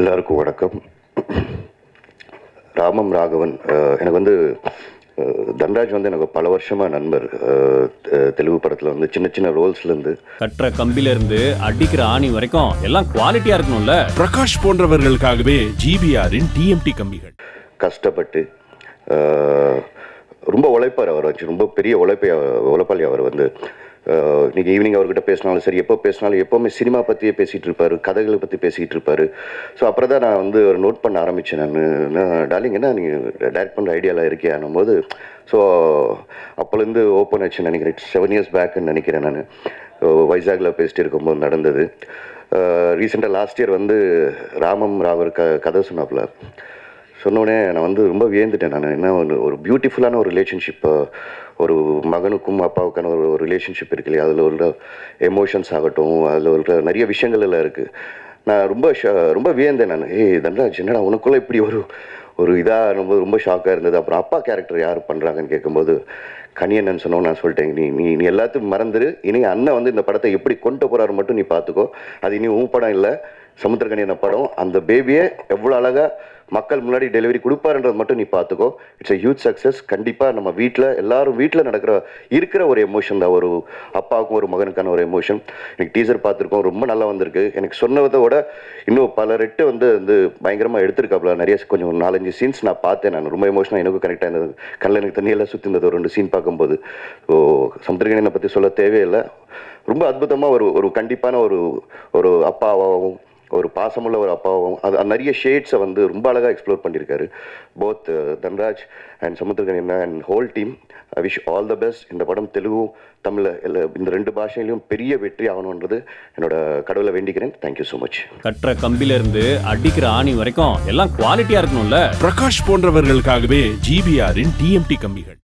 எல்லாருக்கும் வணக்கம். ராமம் ராகவன் எனக்கு வந்து தன்ராஜ் வந்து எனக்கு பல வருஷமாக நண்பர். தெலுங்கு படத்தில் வந்து சின்ன சின்ன ரோல்ஸ்லேருந்து கட்டுற கம்பில இருந்து அடிக்கிற ஆணி வரைக்கும் எல்லாம் குவாலிட்டியா இருக்கணும்ல? பிரகாஷ் போன்றவர்களுக்காகவே ஜிபிஆரின் டிஎம்டி கம்பிகள். கஷ்டப்பட்டு ரொம்ப உழைப்பார் அவர் வச்சு. ரொம்ப பெரிய உழைப்பை உழைப்பாளி அவர் வந்து. இன்றைக்கி இன்னைக்கு ஈவினிங் அவர்கிட்ட பேசினாலும் சரி எப்போ பேசினாலும் எப்போவுமே சினிமா பற்றியே பேசிகிட்டு இருப்பார் கதைகளை பற்றி பேசிக்கிட்டு இருப்பார். ஸோ அப்புறம் தான் நான் வந்து ஒரு நோட் பண்ண ஆரம்பித்தேன் நான். டார்லிங் என்ன நீங்கள் டைரக்ட் பண்ணுற ஐடியாவில் இருக்கியானும் போது ஸோ அப்போலேருந்து ஓப்பன் ஆச்சுன்னு நினைக்கிறேன். செவன் இயர்ஸ் பேக்குன்னு நினைக்கிறேன் நான். வைசாகில் பேசிட்டு இருக்கும்போது நடந்தது. ரீசெண்டாக லாஸ்ட் இயர் வந்து ராமம் ராவர் க கதை சொன்னாப்புல சொன்னோடனே நான் வந்து ரொம்ப வியந்துட்டேன் நான். என்ன ஒரு ஒரு பியூட்டிஃபுல்லான ஒரு ரிலேஷன்ஷிப் ஒரு மகனுக்கும் அப்பாவுக்கான ஒரு ரிலேஷன்ஷிப் இருக்கு இல்லையா? அதில் உள்ள எமோஷன்ஸ் ஆகட்டும் அதில் உள்ள நிறைய விஷயங்கள் எல்லாம் இருக்குது நான் ரொம்ப ஷா ரொம்ப வியந்தேன் நான். ஏய் தன்ராஜ் என்னடா உனக்குள்ளே இப்படி ஒரு ஒரு இதாக ரொம்ப ரொம்ப ஷாக்காக இருந்தது. அப்புறம் அப்பா கேரக்டர் யார் பண்ணுறாங்கன்னு கேட்கும்போது கனியண்ணன் சொன்னோம் நான் சொல்லிட்டேன் நீ நீ நீ எல்லாத்தையும் மறந்துரு. இனி அண்ணன் வந்து இந்த படத்தை எப்படி கொண்டு போகிறாரு மட்டும் நீ பார்த்துக்கோ அது இனி உன் படம் இல்லை. சமுத்திரகனியன படம் அந்த பேபியை எவ்வளோ அழகாக மக்கள் முன்னாடி டெலிவரி கொடுப்பாருன்றது மட்டும் நீ பார்த்துக்கோ. இட்ஸ் எ ஹியூஜ் சக்ஸஸ் கண்டிப்பாக நம்ம வீட்டில் எல்லாரும் வீட்டில் நடக்கிற இருக்கிற ஒரு எமோஷன் தான். ஒரு அப்பாவுக்கும் ஒரு மகனுக்கான ஒரு எமோஷன் எனக்கு டீசர் பார்த்துருக்கோம். ரொம்ப நல்லா வந்திருக்கு. எனக்கு சொன்னதை விட இன்னும் பல ரெட்டு வந்து வந்து பயங்கரமாக எடுத்திருக்காப்புல. நிறைய கொஞ்சம் ஒரு நாலஞ்சு சீன்ஸ் நான் பார்த்தேன் நான். ரொம்ப எமோஷனாக எனக்கும் கனெக்ட் ஆனது கண்ணில் எனக்கு தண்ணியெல்லாம் சுற்றி இருந்தது ஒரு ரெண்டு சீன் பார்க்கும்போது. ஸோ சமுத்திரகனை பற்றி சொல்ல தேவையில்லை. ரொம்ப அற்புதமாக ஒரு ஒரு கண்டிப்பான ஒரு ஒரு அப்பாவாகவும் ஒரு பாசமுள்ள ஒரு அப்பாவும் அது நிறைய ஷேட்ஸை வந்து ரொம்ப அழகாக எக்ஸ்ப்ளோர் பண்ணியிருக்காரு both Dhanraj and Samuthirakani and whole team I wish all the best இந்த படம் தெலுங்கு தமிழ் எல்லா இந்த ரெண்டு பாஷையிலையும் பெரிய வெற்றி ஆகணுன்றது என்னோட கடவுளை வேண்டிக்கிறேன். தேங்க்யூ ஸோ மச் கட்டுற கம்பில இருந்து அடிக்கிற ஆணி வரைக்கும் எல்லாம் குவாலிட்டியா இருக்கணும்ல? பிரகாஷ் போன்றவர்களுக்காகவே ஜிபிஆரின் டிஎம்டி கம்பிகள்.